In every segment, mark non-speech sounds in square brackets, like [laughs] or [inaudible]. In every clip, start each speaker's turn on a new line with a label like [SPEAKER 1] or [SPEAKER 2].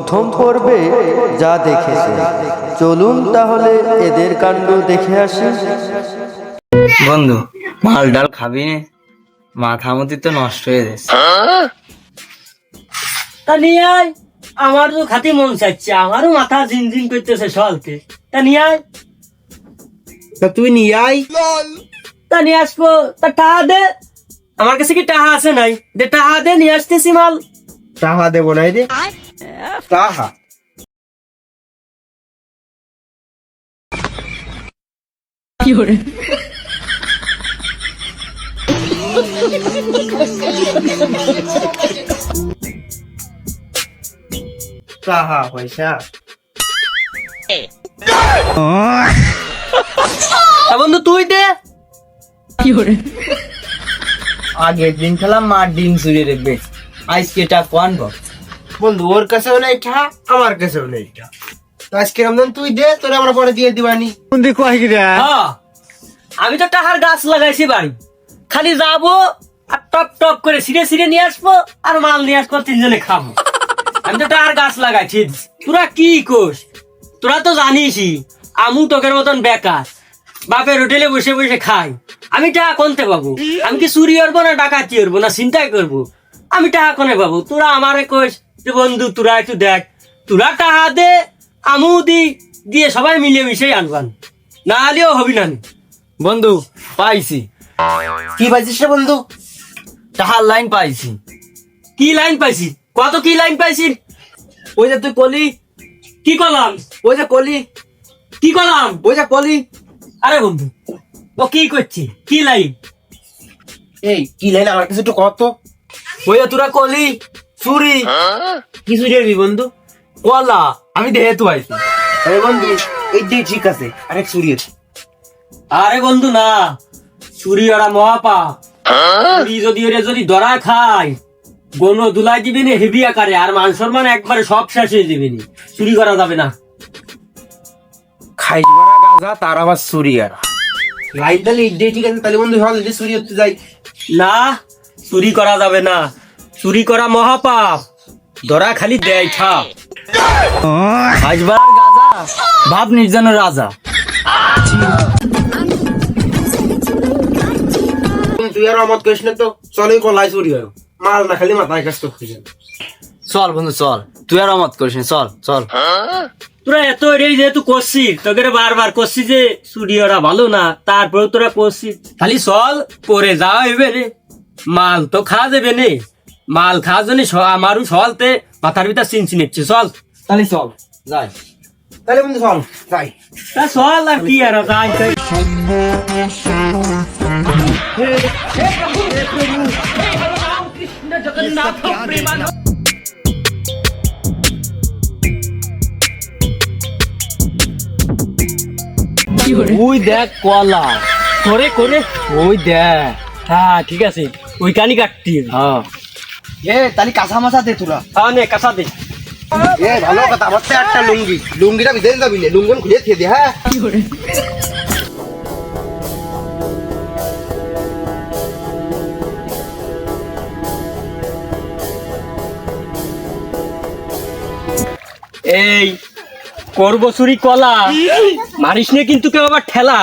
[SPEAKER 1] প্রথম পর্বে যা দেখেছে। চলুন তাহলে এদের কাণ্ড দেখে আসি।
[SPEAKER 2] বন্ধু মাল ডাল খাবি নে। মাথা মতি তো নষ্ট হয়ে যাচ্ছে।
[SPEAKER 3] তা নিয়ে আয়। আমার তো খাতি মন চাইছে। আমারও মাথা জিনজিন করতেছে সলতে। তা নিয়ে আয়।
[SPEAKER 4] তা তুই নিয়ে আয়।
[SPEAKER 3] তা নিয়ে আসব। তা টাহা দে। আমার কাছে কি টাহা আছে নাই? দে টাহা দে নিয়ে আসতেছি মাল।
[SPEAKER 4] টাহা দেবো নাই রে। টাহা টাহা পয়সা
[SPEAKER 3] বন্ধু তুই দে।
[SPEAKER 2] কি করে আগের দিন খেলাম মার ডিম চুরি রেখবে। আজকে এটা কোন বক
[SPEAKER 4] বন্ধু ওর কাছেও নেই টাহা আমার কাছেও নেই তো আজকে রমজান তুই দে তোরে আমরা পরে দিয়ে দিবানি।
[SPEAKER 3] হ্যাঁ আমি তো টাহার গাছ লাগাইছি বাড়ি। খালি যাব আর টপ টপ করে সিরে সিরে নিয়ে আসব আর মাল নিয়ে আসব তিনজনে খাব। আমি তো টাহার গাছ লাগাইছি। তোরা কি কোস? তোরা তো জানিসই আমু তোকের মতন বেকার। বাপের হোটেলে বসে বসে খাই। আমি টাকা কোনতে পাবো? আমি কি চুরি করব না ডাকাতি করব না চিন্তাই করব? আমি টাকা কোনে পাবো? তোরা আমারে কোস যে বন্ধু তোরা একটু দেখ। তোরা টাকা দে আমু দি দিয়ে সবাই মিলিয়ে মিশেই আনবান। না আলেও হবি না
[SPEAKER 2] বন্ধু পাইছি।
[SPEAKER 4] কি পাইছিস রে বন্ধু?
[SPEAKER 2] টাহার লাইন পাইছি।
[SPEAKER 3] কি লাইন পাইছি? কত কি লাইন পাইছি?
[SPEAKER 2] ওই যে তুই কলি
[SPEAKER 3] কি করলাম
[SPEAKER 2] ওই যে কলি
[SPEAKER 3] কি করলাম
[SPEAKER 2] ওই যে কলি।
[SPEAKER 3] আরে বন্ধু ও কি করছি? কি লাইন?
[SPEAKER 4] এই কি লাইন? আমার কাছে একটু কত
[SPEAKER 2] ওই যে তোরা কলি চুরি।
[SPEAKER 4] কিছু বন্ধু?
[SPEAKER 2] কলা আমি দেহে তো আইছি।
[SPEAKER 4] আরে বন্ধু এই দিয়ে ঠিক আছে আরেক
[SPEAKER 3] আরে বন্ধু না চুরি ওরা মহাপা। চুরি যদি ওরে যদি ধরা খায় গণ দুলাই দিবি না হেভি আকারে আর মান সম্মান একবারে সব শেষ হয়ে দিবি নি। চুরি করা যাবে না।
[SPEAKER 4] খাই গাঁজা তার আবার চুরি আর। লাইট দিয়ে ঠিক আছে তাহলে বন্ধু হল যদি চুরি হতে যাই।
[SPEAKER 3] না চুরি করা যাবে না। চুরি করা মহাপাপ। ধরা খালি দেয় ছাপ
[SPEAKER 2] হাজবার গাজা ভাব নির্জনের রাজা।
[SPEAKER 4] তুই আর অমত করিস না তো। কলাই চুরি হয়। মাল না খালি মাথায় কাজ
[SPEAKER 2] চল বন্ধু চল। তুই আর অমত করিস না, চল চল।
[SPEAKER 3] তোরা এত এটাই যেহেতু করছিস তোকে বারবার করছিস যে চুরি ওরা ভালো না তারপরে তোরা করছিস। খালি চল পরে যাওয়া হইবে রে মাল তো খাওয়া যাবে নে। মাল খাওয়ার জন্য আমারও সলতে মাথার ভিতর চিনচি নিচ্ছে চল।
[SPEAKER 2] তাহলে চল যাই।
[SPEAKER 4] তাহলে বন্ধু চল যাই।
[SPEAKER 3] তা চল আর কি আর যাই।
[SPEAKER 2] ওই দেখ কলা।
[SPEAKER 3] করে করে।
[SPEAKER 2] ওই দেখ।
[SPEAKER 3] হ্যাঁ ঠিক আছে। ওই কানি কাটতি।
[SPEAKER 2] হ্যাঁ।
[SPEAKER 4] এ তাহলে কাঁচা মাছা দে তোরা।
[SPEAKER 3] হ্যাঁ নে কাঁচা দে।
[SPEAKER 4] এ ভালো কথা আমার তো একটা লুঙ্গি। লুঙ্গিটা ভিতরে যাবি না লুঙ্গন খুলে খেয়ে দে হ্যাঁ?
[SPEAKER 3] এই করব চুরি কলা। মারিস নে কিন্তু কেউ আবার ঠেলা।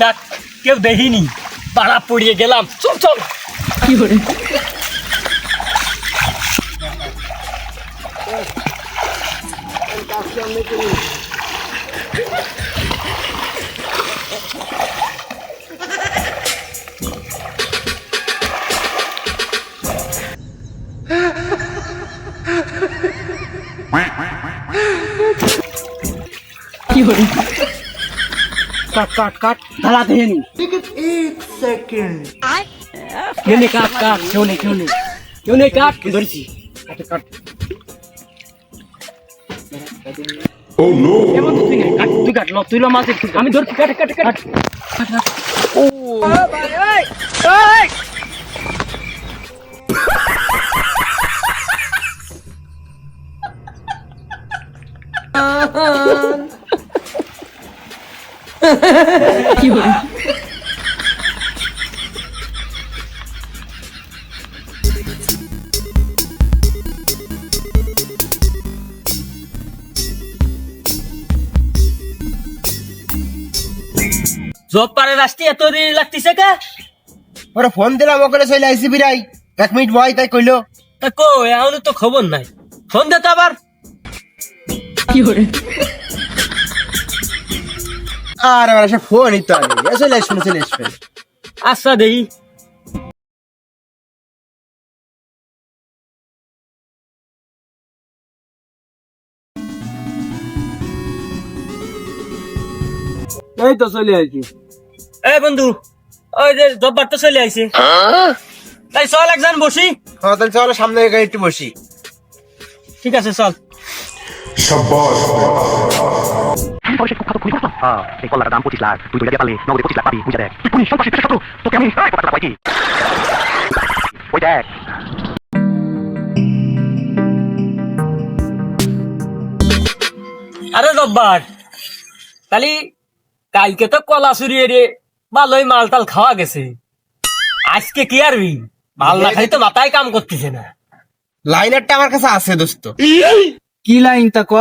[SPEAKER 3] যাক কেউ দেখিনি। পাড়া পড়িয়ে গেলাম। চল চল।
[SPEAKER 4] কাট কাট কাট
[SPEAKER 3] ধারা দেখিনি
[SPEAKER 4] সেকেন্ড
[SPEAKER 3] কেউ নেই কাট কাট কেউ নেই কেউ নেই কেউ নেই কাট ধরেছি। কাট কাট।
[SPEAKER 5] Oh no!
[SPEAKER 3] এমন তো তুই নেই কাট তুই কাট ল তুই ল মাছ একটু আমি ধরছি কাট কাট কাট। [laughs] জব পারে রাস্তি এত দেরি লাগতেছে কে?
[SPEAKER 4] ওরা ফোন দিলাম ওখানে চলে আইসি বিরাই। এক মিনিট বয় তাই কইলো।
[SPEAKER 3] তা কো এখন তো খবর নাই। ফোন দে তো আবার।
[SPEAKER 4] আর আমার সে ফোনই তো আনি এ চলে চলে আসবে
[SPEAKER 3] আচ্ছা দেখি।
[SPEAKER 2] এই তো চলে আইছি।
[SPEAKER 3] এ বন্ধু ওই যে জব্বার তো চলে আইছে। তাই চল একজন বসি।
[SPEAKER 4] হ্যাঁ তাহলে চলো সামনে গাড়ি একটু বসি।
[SPEAKER 3] ঠিক আছে চল।
[SPEAKER 5] Shabash!
[SPEAKER 6] হ্যাঁ এই কলার দাম পঁচিশ লাখ তুই বুঝে পারলে নগদে পঁচিশ লাখ পাবি বুঝে দেখ তুই পুলিশ সন্ত্রাসী শত্রু তোকে আমি এই কথাটা কি ওই দেখ
[SPEAKER 3] আরে জব্বার তাহলে কালকে তো কলা চুরিয়ে রে ভালোই মাল টাল খাওয়া গেছে। আজকে কি আর মাল না খাই তো মাথায় কাম করতেছে না।
[SPEAKER 4] লাইনারটা আমার কাছে আছে দোস্ত।
[SPEAKER 2] কি লাইন তা ক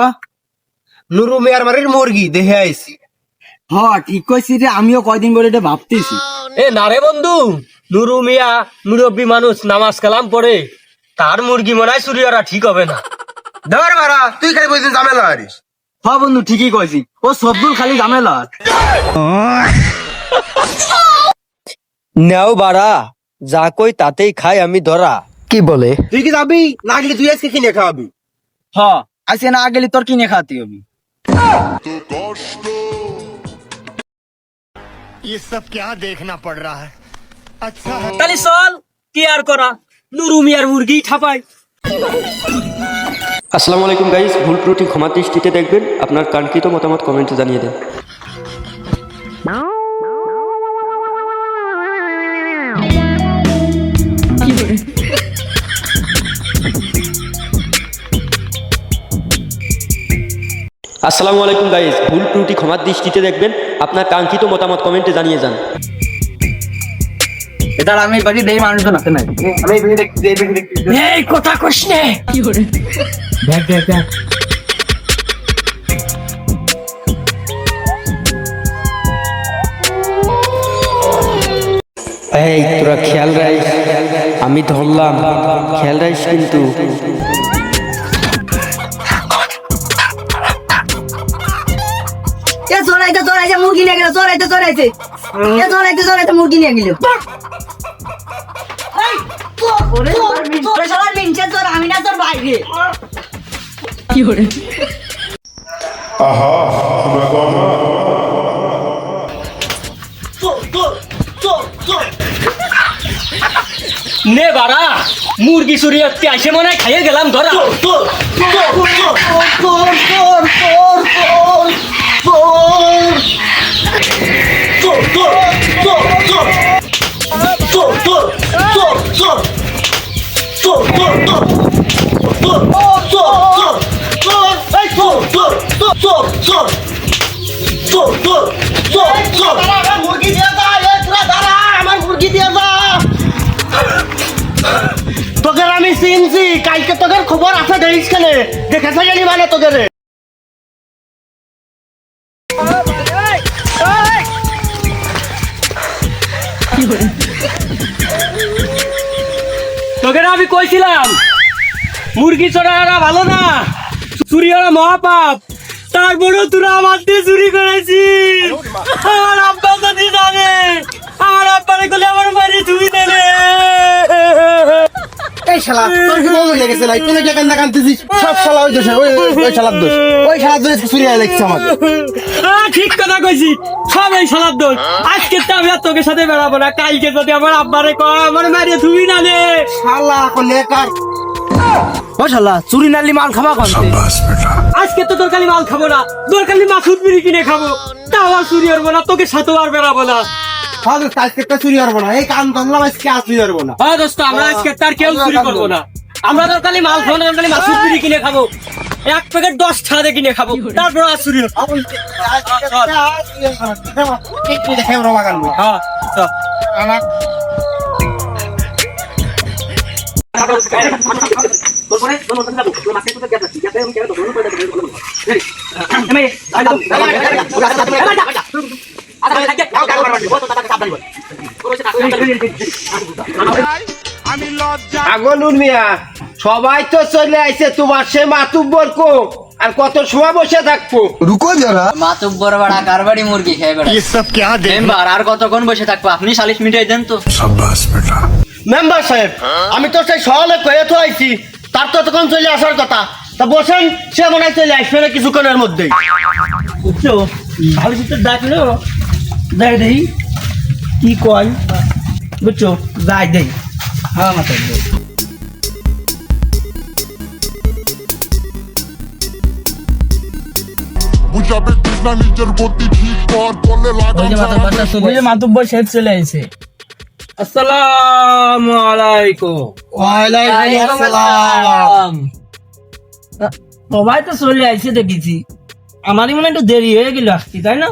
[SPEAKER 4] নুরু মেয়ার মারির মুরগি দেখে আইছি।
[SPEAKER 2] হ ঠিক কইছি রে আমিও কয়দিন করে এটা ভাবতেছি।
[SPEAKER 3] এ না রে বন্ধু নুরু মিয়া মুরব্বী মানুষ নামাজ কালাম পড়ে তার মুরগি মনে হয় চুরি করা ঠিক হবে না।
[SPEAKER 4] ধর মারা তুই খালি বলছিস ঝামেলা হারিস।
[SPEAKER 2] হ বন্ধু ঠিকই কইছি। ও সবদুল খালি ঝামেলা।
[SPEAKER 1] নেও বাড়া যা কই তাতেই খাই আমি ধরা। কি বলে?
[SPEAKER 4] তুই কি যাবি? না গেলে তুই আজকে কিনে খাওয়াবি।
[SPEAKER 2] হ আজকে না গেলি তোর কিনে খাতি হবি।
[SPEAKER 7] ये सब क्या देखना पड़ रहा है अच्छा है
[SPEAKER 3] তাহলে চল কি আর করা নুরু মিয়ার মুরগি ঠাপাই
[SPEAKER 1] আসসালামু আলাইকুম গাইস ভুল ত্রুটি ক্ষমা দৃষ্টিতে দেখবেন আপনার কাঙ্ক্ষিত মতামত কমেন্টে জানিয়ে দেন আসসালামু আলাইকুম গাইস ভুল ত্রুটি ক্ষমার দৃষ্টিতে দেখবেন আপনার কাঙ্ক্ষিত মতামত কমেন্টে জানিয়ে যান।
[SPEAKER 2] এটা আমি বাড়ি দেই মানুষজন আছে
[SPEAKER 3] এই কথা কইস নে। দেখ দেখ দেখ।
[SPEAKER 1] এই তোরা খেয়াল রাখিস আমি ধরলাম খেয়াল রাখিস কিন্তু
[SPEAKER 8] চড়াইতে চড়াইতে মুরগি নিয়ে গেল চড়াইতে চড়াইতে এ চড়াইতে চড়াইতে মুরগি নিয়ে গেল। আমি না
[SPEAKER 3] বাড়া মুরগি চুরি হচ্ছে আসে মনে খাইয়ে গেলাম ধরা।
[SPEAKER 4] তোদের আমি চিনছি কালকে তোদের খবর আছে দেখিস দেখেছে জানি মানে তোদের
[SPEAKER 3] তোকে না আমি কইছিলাম, মুরগি চড়ারা ভালো না চুরি হওয়া মহাপাপ, তারপরেও তোরা আমার দিয়ে চুরি করেছিস। আমার আব্বা যদি জানে, আমার আব্বারে গেলে আমার বাড়ি তুমি দেবে।
[SPEAKER 8] এই
[SPEAKER 4] শালা তোর কি বউ লেগেছে? নাই তুই টাকা না কানতেছিস সব শালা ওই দোষ ওই ওই- শালার দোষ। ওই শালার দোষ চুরি হয়ে লেগেছে আমাকে।
[SPEAKER 3] ঠিক কথা কইছি। সব এই শালার দোষ। আজকে তো আমি তোকে সাথে বেড়াবো না। কালকে যদি আমার আব্বারে কয় আমার মারিয়ে তুমি না নে
[SPEAKER 4] শালা কোনে কার
[SPEAKER 3] ও শালা চুরি নালি মাল খাবা কোনতে আজকে তো তোর খালি মাল খাব না। তোর খালি মাসুদ বিড়ি কিনে খাব। তাও আর চুরি করব না। তোকে সাথে আর বেড়াবো না।
[SPEAKER 4] ফাদর আজকে তো চুরি করব না এই কান ধরলাম আজকে আর চুরি করব না
[SPEAKER 3] হ্যাঁ দোস্ত আমরা আজকে তার কেউ চুরি করব না আমরা তোর খালি মাল খাব না খালি মাসুদ বিড়ি কিনে খাব এক প্যাকেট দশ ছাড়া কিনে খাব তারপর আর চুরি হ্যাঁ
[SPEAKER 4] সবাই তো চলে আইছে তোমার সে আর কত সময় বসে থাকব?
[SPEAKER 2] রুকো যারা। মুরগি খেয়ে বেড়া
[SPEAKER 7] কে
[SPEAKER 2] মেম্বার আর কতক্ষণ বসে থাকব? আপনি সালিশ মিটাই দেন তো। সাব্বাস বেটা।
[SPEAKER 4] মেম্বার সাহেব আমি তো সেই সহলে কয়ে তো আইছি তার তো তখন চলে আসার কথা। তা বসেন সে মনে হয় চলে আসবে না কিছুক্ষণের মধ্যেই।
[SPEAKER 3] বুঝছ? ভালো যাই দেই কি কয়? বুঝছ? যাই দেই হ্যাঁ মাথা
[SPEAKER 5] বুঝাবে কৃষ্ণা নিজের গতি ঠিক কর বলে লাগা
[SPEAKER 3] মাতুব্বর শেখ চলে আইছে আসসালামু আলাইকুম। সবাই তো চলে আইছে দেখেছি। আমারই মনে একটু দেরি হয়ে গেল আসছি তাই না?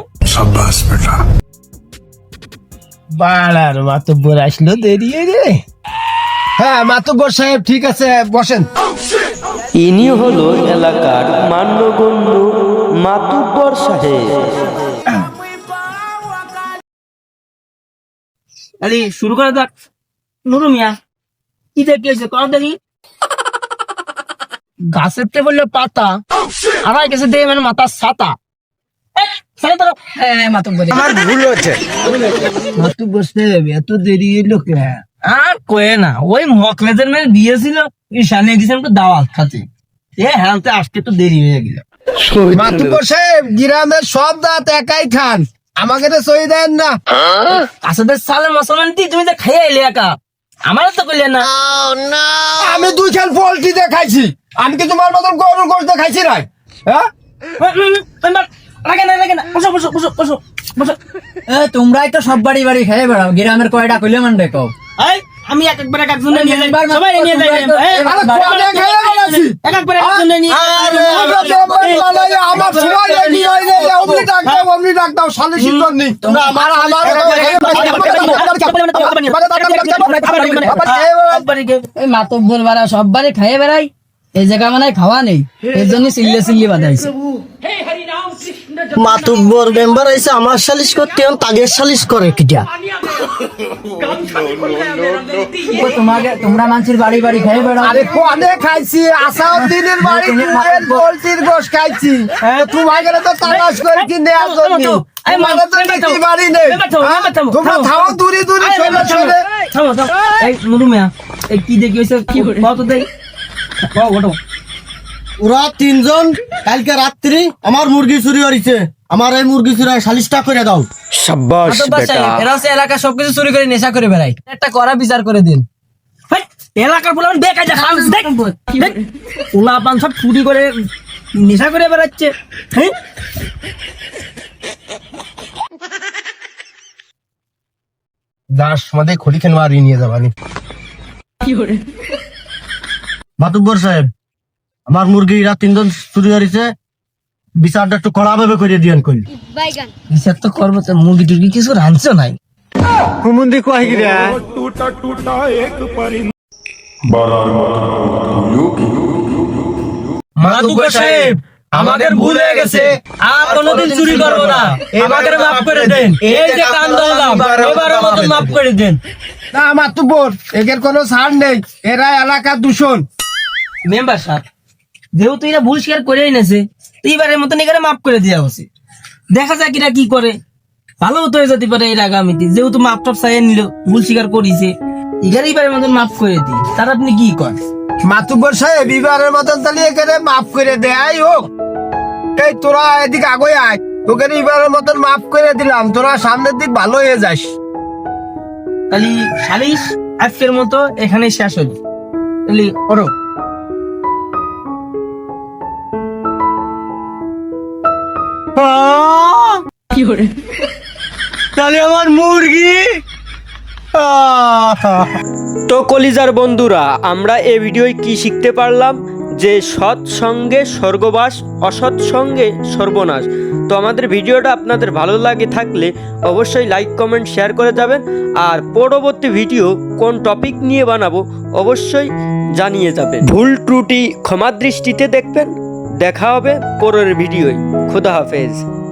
[SPEAKER 3] বাড়ার মাতুব্বর আসলো দেরি হয়ে গেলে।
[SPEAKER 4] হ্যাঁ মাতুব্বর সাহেব ঠিক আছে বসেন।
[SPEAKER 1] ইনি হলো এলাকার মান্যগণ্য মাতুব্বর সাহেব।
[SPEAKER 3] আরে শুরু করে দেখ নুরু মিয়া কি দেখেছে কর দেখি। গাছের তে বলল পাতা আমার কাছে দিয়ে মানে মাথা ছাতা। ধরো। হ্যাঁ।
[SPEAKER 4] আমার ভুল হচ্ছে
[SPEAKER 3] মাতুব্বর সাহেব, এত দেরি এলো কে? আর কয়ে না ওই মকলেদের মেয়ের বিয়ে ছিল ঈশানে গেছিলাম একটু দাওয়াত খাতে এ হ্যাঁ তো আসতে একটু দেরি হয়ে গেল
[SPEAKER 4] মাতুব্বর সাহেব গ্রামের সব দাঁত একাই খান আমাকে তো সই দেন না
[SPEAKER 3] আসলে সালে মুসলমান দি তুমি তো খাইয়ে এলে একা আমারও তো করলে না
[SPEAKER 4] আমি দুই খান পোল্ট্রি দেখাইছি আমি কি তোমার মতন গরুর গোশ দেখাইছি নাই হ্যাঁ
[SPEAKER 3] লাগে না লাগে না বসো বসো বসো বসো বসো
[SPEAKER 2] তোমরাই তো সব বাড়ি বাড়ি খেয়ে বেড়াও গ্রামের কয়টা কইলে মান রেখো
[SPEAKER 3] এই, আমি এক একবার এক একজনে নিয়ে যাই সবাই নিয়ে যাই এক একবার এক একজনে নিয়ে
[SPEAKER 4] আমার রেডি হয়ে যায় অমনি ডাক দাও অমনি ডাক দাও নেই তোমরা আমার আমার
[SPEAKER 2] এই সব বাড়ি খাইয়ে বেড়াই এই জায়গা মানে খাওয়া নেই এর জন্য চিল্লে চিল্লি বাঁধাইছে
[SPEAKER 4] মাতুব্বর মেম্বার এসে আমার সালিশ করতে তাগের সালিশ করে কিটা
[SPEAKER 2] তোমাকে তোমরা মানুষের বাড়ি বাড়ি খেয়ে বেড়াও
[SPEAKER 4] আরে কোয়ালে খাইছি আসাউদ্দিনের বাড়ি কুয়েল পোল্ট্রির গোশ খাইছি তো তালাশ করে হ্যাঁ?
[SPEAKER 3] কি দেখি কত ওঠো
[SPEAKER 4] ওরা তিনজন কালকে রাত্রি আমার মুরগি চুরি করেছে। আমার এই মুরগি চুরি সালিশটা করে দাও।
[SPEAKER 1] সাব্বাস বেটা।
[SPEAKER 2] এরা হচ্ছে এলাকা সবকিছু চুরি করে নেশা করে বেড়াই একটা করা বিচার করে দিন।
[SPEAKER 3] এলাকার বলে বেকার খাম দেখ দেখ। উলা পান সব চুরি করে নেশা করে বেড়াচ্ছে। হ্যাঁ
[SPEAKER 4] দাস আমাদের খড়ি খেন মারি নিয়ে যাবানি মাতুব্বর সাহেব আমার মুরগি এরা তিনজন চুরি হয়েছে। বিচারটা একটু কড়া ভাবে করে দিয়ে
[SPEAKER 3] বিচার তো করব মুরগি টুরগি কিছু রাঁধছো নাই?
[SPEAKER 4] হুমুন্দি কয়
[SPEAKER 5] টুটা টুটা এক
[SPEAKER 3] পরি সাহেব আমাদের ভুল হয়ে গেছে। আর কোনোদিন চুরি করব না। আমাদের মাফ করে দেন। এই যে কান মাফ করে দেন।
[SPEAKER 4] না আমার তো বোর এদের কোনো ছাড় নেই। এরা এলাকা দূষণ।
[SPEAKER 3] মেম্বার সাহেব যেহেতু এরা ভুল স্বীকার করেই নেছে তো এবারের মতন এখানে মাফ করে দেওয়া উচিত দেখা যাক এরা কি করে। ভালো তো হয়ে যেতে পারে এর আগামীতে। যেহেতু মাপ টাপ চাইয়ে নিল ভুল স্বীকার করিছে
[SPEAKER 2] এখানে এবারের মতন মাফ করে দিই। তার আপনি কি করেন?
[SPEAKER 9] মাতুব্বর সাহেব বিবারের মতন তাহলে এখানে মাফ করে দেয় হোক। এই তোরা এদিকে আগে আয় তোকে এবারের মতন মাফ করে দিলাম। তোরা সামনের দিক ভালো হয়ে যাস।
[SPEAKER 2] তাহলে সালিশ আজকের মতো এখানে শেষ হলো। তাহলে ওরো
[SPEAKER 4] তাহলে আমার মুরগি?
[SPEAKER 1] তো কলিজার বন্ধুরা আমরা এই ভিডিওয় কি শিখতে পারলাম? যে সৎ সঙ্গে স্বর্গবাস অসৎ সঙ্গে সর্বনাশ। তো আমাদের ভিডিওটা আপনাদের ভালো লাগে থাকলে অবশ্যই লাইক কমেন্ট শেয়ার করে যাবেন। আর পরবর্তী ভিডিও কোন টপিক নিয়ে বানাবো অবশ্যই জানিয়ে যাবেন। ভুল ত্রুটি ক্ষমা দৃষ্টিতে দেখবেন। দেখা হবে পরের ভিডিওয়। খুদা হাফেজ।